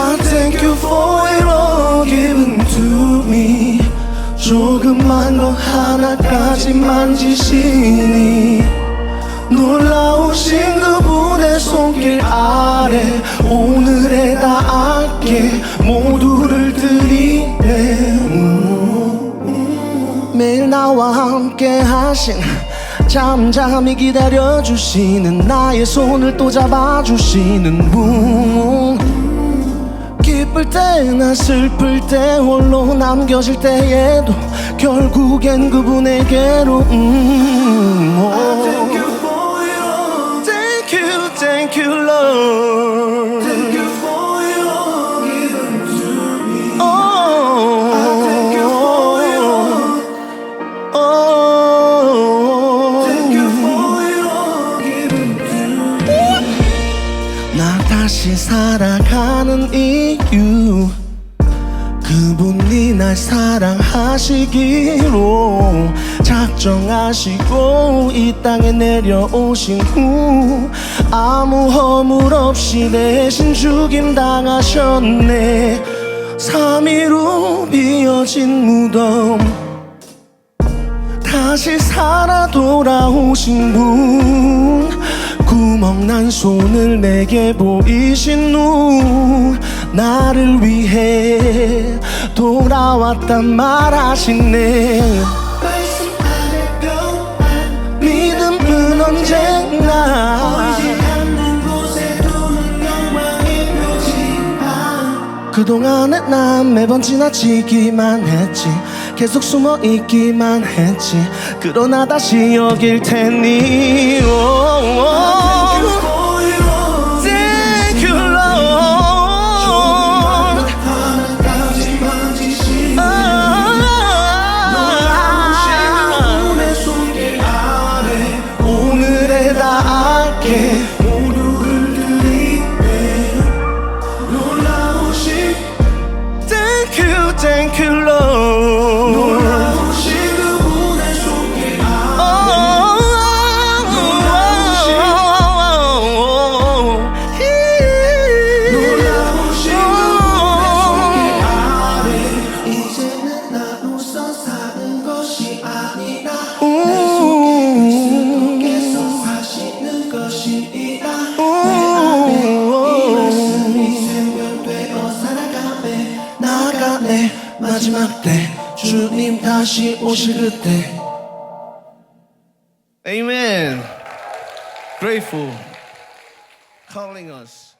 Thank you for it all given to me. 조금만 거 하나까지 만지시니. 놀라우신 그분의 손길 아래 오늘의 닿게 모두를 드리네. 음. 매일 나와 함께 하신 잠잠히 기다려주시는 나의 손을 또 잡아주시는 분 때나 슬플 때 홀로 남겨질 때에도 결국엔 그분에게로 음, 오. Thank you, thank you, Lord. Thank you for it all given to me. Oh, thank you for it all. Oh, thank you for it all given to me. 나 다시 살아가는 이유 날 사랑하시기로 작정하시고 이 땅에 내려오신 후 아무 허물 없이 대신 죽임 당하셨네. 3일 후 비어진 무덤. 다시 살아 돌아오신 분. 구멍난 손을 내게 보이신 눈 나를 위해 돌아왔단 말하시네 믿음은 언제나 그동안에 난 매번 지나치기만 했지 계속 숨어 있기만 했지 그러나 다시 여길 테니 오, 오. yeah. 나가네 마지막 때 주님 다시 오실 그때 Amen Grateful calling us